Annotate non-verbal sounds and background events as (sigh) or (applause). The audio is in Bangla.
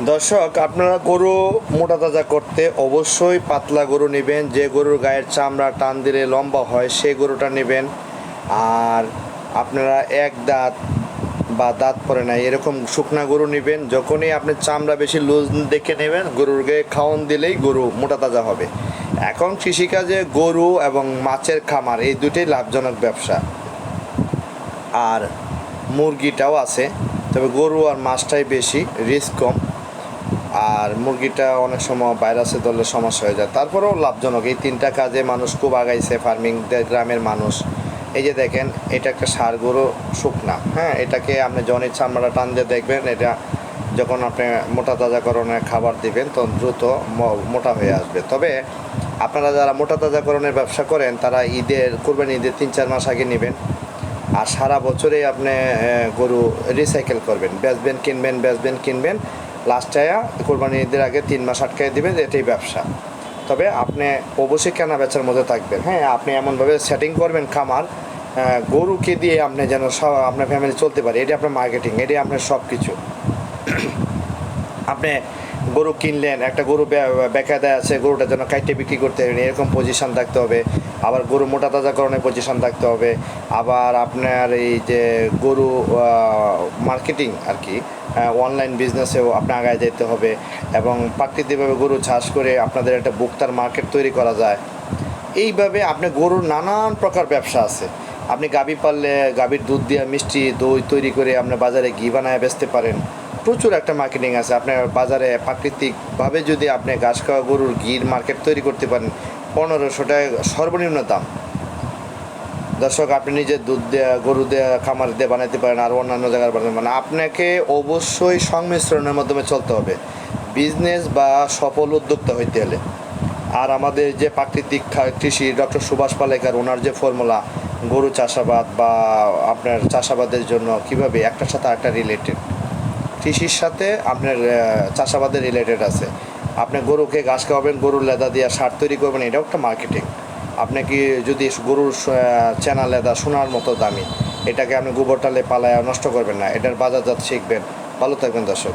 দর্শক, আপনারা গরু মোটা তাজা করতে অবশ্যই পাতলা গরু নেবেন। যে গরুর গায়ের চামড়া টান দিলে লম্বা হয় সেই গরুটা নেবেন। আর আপনারা এক দাঁত বা দাঁত পরে নাই, এরকম শুকনা গরু নেবেন। যখনই আপনি চামড়া বেশি লুজ দেখে নেবেন, গরুর গায়ে খাওয়ান দিলেই গরু মোটা তাজা হবে। এখন কৃষিকাজে গরু এবং মাছের খামার, এই দুটোই লাভজনক ব্যবসা। আর মুরগিটাও আছে, তবে গরু আর মাছটাই বেশি, রিস্ক কম। আর মুরগিটা অনেক সময় ভাইরাসের ধরলে সমস্যা হয়ে যায়। তারপরেও লাভজনক। এই তিনটা কাজে মানুষ খুব আগাইছে ফার্মিং গ্রামের মানুষ। এই যে দেখেন, এটা একটা সার গরু শুকনা হ্যাঁ? এটাকে আপনি জনের চামড়া টান দিয়ে দেখবেন, এটা যখন আপনি মোটা তাজাকরণের খাবার দিবেন, তখন দ্রুত মোটা হয়ে আসবে। তবে আপনারা যারা মোটা তাজাকরণের ব্যবসা করেন, তারা ঈদের, করবেন ঈদের তিন চার মাস আগে নেবেন। আর সারা বছরেই আপনি গরু রিসাইকেল করবেন। বেচবেন, কিনবেন বেচবেন, কিনবেন। লাস্টে কোরবানি ঈদের আগে তিন মাস আটকায় দিবেন এটাই ব্যবসা। তবে আপনি অবশ্যই কেনা বেচার মধ্যে থাকবেন। হ্যাঁ আপনি এমনভাবে সেটিং করবেন খামার গরুকে দিয়ে আপনি যেন সব আপনার ফ্যামিলি চলতে পারে। এটি আপনার মার্কেটিং এটি আপনার সব কিছু (clears throat) আপনি গরু কিনলেন, একটা গরু বেকায়দায় আছে, গরুটার জন্য কাইটে বিক্রি করতে হবে এরকম পজিশন থাকতে হবে। আবার গরু মোটা তাজাকরণের পজিশন থাকতে হবে। আবার আপনার এই যে গরু মার্কেটিং আর কি অনলাইন বিজনেসেও আপনি আগায় যেতে হবে এবং প্রাকৃতিকভাবে গরু চাষ করে আপনাদের একটা বুকতার মার্কেট তৈরি করা যায়। এইভাবে আপনি গরুর নানান প্রকার ব্যবসা আছে। আপনি গাভী পাললে গাভীর দুধ দিয়ে মিষ্টি দই তৈরি করে আপনি বাজারে ঘি বানায় বেচতে পারেন। প্রচুর একটা মার্কেটিং আছে। আপনার বাজারে প্রাকৃতিকভাবে যদি আপনি ঘাস খাওয়া গরুর ঘির মার্কেট তৈরি করতে পারেন, পনেরোশো টাকা সর্বনিম্ন দাম। দর্শক, আপনি নিজে দুধ দেওয়া গরু দেওয়া খামার দিয়ে বানাতে পারেন, আর অন্যান্য জায়গার বানাতে পারেন। আপনাকে অবশ্যই সংমিশ্রণের মাধ্যমে চলতে হবে। বিজনেস বা সফল উদ্যোক্তা হইতে হলে। আর আমাদের যে প্রাকৃতিক কৃষি ডক্টর সুভাষ পালেকার ওনার যে ফর্মুলা গরু চাষাবাদ বা আপনার চাষাবাদের জন্য কীভাবে একটার সাথে একটা রিলেটেড কৃষির সাথে আপনার চাষাবাদের রিলেটেড আছে। আপনি গরুকে ঘাস খাওয়াবেন, গরুর লেদা দিয়ে সার তৈরি করবেন, এটাও একটা মার্কেটিং আপনি কি যদি গরুর চেনা লেদা সোনার মতো দামি, এটাকে আপনি গোবরটালে পালায় নষ্ট করবেন না, এটার বাজারজাত শিখবেন। ভালো থাকবেন দর্শক।